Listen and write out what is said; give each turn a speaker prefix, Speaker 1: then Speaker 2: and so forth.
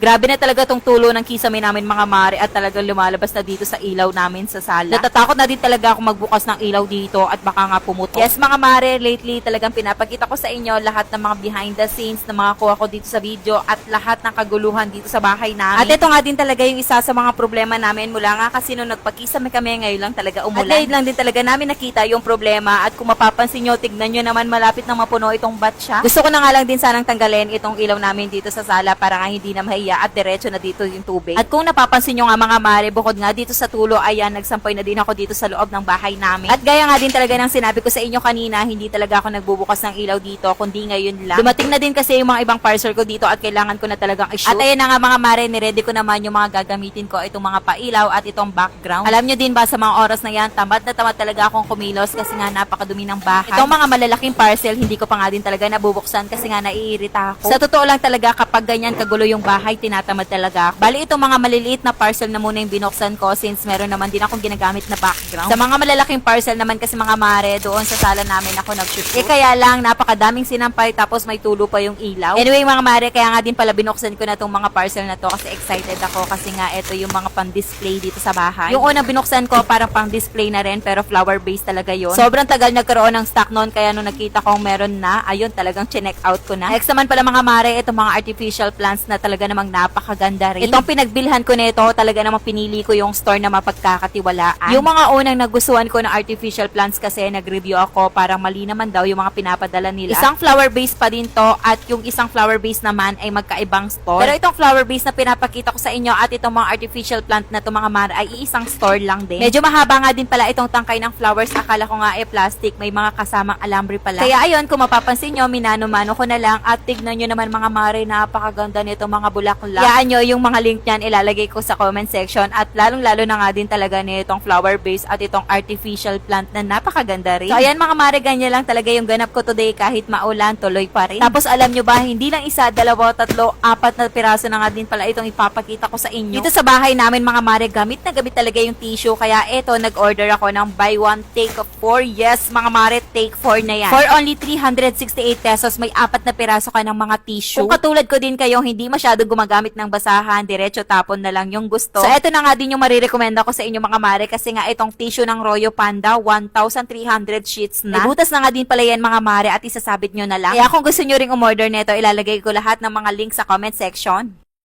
Speaker 1: Grabe na talaga tong tulo ng kisame namin mga mare at talagang lumalabas na dito sa ilaw namin sa sala. Natatakot na din talaga ako magbukas ng ilaw dito at baka nga pumutok. Yes mga mare, lately talagang pinapakita ko sa inyo lahat ng mga behind the scenes na mga kuha ko dito sa video at lahat ng kaguluhan dito sa bahay namin. At ito nga din talaga yung isa sa mga problema namin mula nga kasi nung nagpakisame kami ngayon lang talaga umulan. At ngayon lang din talaga namin nakita yung problema at kung mapapansin nyo, tignan nyo naman malapit na mapuno itong batcha. Gusto ko na nga lang din sanang tanggalin itong ilaw namin dito sa sala para nga hindi na mahiya at diretso na dito yung tubig. At kung napapansin nyo nga mga mare, bukod nga dito sa tulo, ayan, nagsampay na din ako dito sa loob ng bahay namin. At gaya nga din talaga ng sinabi ko sa inyo kanina, hindi talaga ako nagbubukas ng ilaw dito, kundi ngayon lang. Dumating na din kasi yung mga ibang parcel ko dito at kailangan ko na talagang i-shoot. At ayan na nga mga mare, niready ko naman yung mga gagamitin ko, itong mga pailaw at itong background. Alam nyo din ba sa mga oras na yan, tamad na tamad talaga akong kumilos kasi nga napakadumi ng bahay. Itong mga malalaking parcel, hindi ko pa nga din talaga nabubuksan kasi nga naiirita ako. Sa totoo lang talaga, kapag ganyan kagulo yung bahay, tinatamad talaga. Bali itong mga maliliit na parcel na muna yung binuksan ko since meron naman din akong ginagamit na background. Sa mga malalaking parcel naman kasi mga mare, doon sa sala namin ako nag-shoot. Eh kaya lang, napakadaming sinampay tapos may tulo pa yung ilaw. Anyway mga mare, kaya nga din pala binuksan ko na tong mga parcel na to kasi excited ako kasi nga ito yung mga pang-display dito sa bahay. Yung unang binuksan ko parang pang-display na rin pero flower base talaga yon. Sobrang tagal nagkaroon ng stock noon kaya nung nakita kong meron na, ayun talagang chinek out ko na. Next naman pala mga mare, itong mga artificial plants na talaga namang napakaganda rin. Itong pinagbilhan ko nito, talaga namang pinili ko yung store na mapagkakatiwalaan. Yung mga unang nagustuhan ko ng artificial plants kasi nag-review ako, parang mali naman daw yung mga pinapadala nila. Isang flower base pa din to at yung isang flower base naman ay magkaibang store. Pero itong flower base na pinapakita ko sa inyo at itong mga artificial plant na to mga mare ay iisang store lang din. Medyo mahaba nga din pala itong tangkay ng flowers. Akala ko nga eh plastic, may mga kasamang alambre pala. Kaya ayun, kung mapapansin nyo, minano-mano ko na lang at tignan nyo naman mga mare, napakaganda nito mga bulaklak. Yaan nyo yung mga link niyan, ilalagay ko sa comment section at lalong-lalo na nga din talaga nitong flower base at itong artificial plant na napakaganda rin. So ayan mga mare, ganyan lang talaga yung ganap ko today kahit maulan, tuloy pa rin. Tapos alam nyo ba, hindi lang isa, dalawa, tatlo, apat na piraso na nga din pala itong ipapakita ko sa inyo. Dito sa bahay namin mga mare, gamit na gamit talaga yung tissue. Kaya eto, nag-order ako ng buy one, take four. Yes, mga mare, take four na yan. For only 368 pesos, may apat na piraso ka ng mga tissue. Kung katulad ko din kayo, hindi masyado gumagamit ng basahan, diretso tapon na lang yung gusto. So eto na nga din yung marirekomenda ko sa inyo mga mare kasi nga itong tissue ng Royo Panda, 1,300 sheets na. Ibutas na nga din pala yan mga mare at isasabit nyo na lang. Kaya kung gusto nyo ring umorder nito, ilalagay ko lahat ng mga link sa comment section.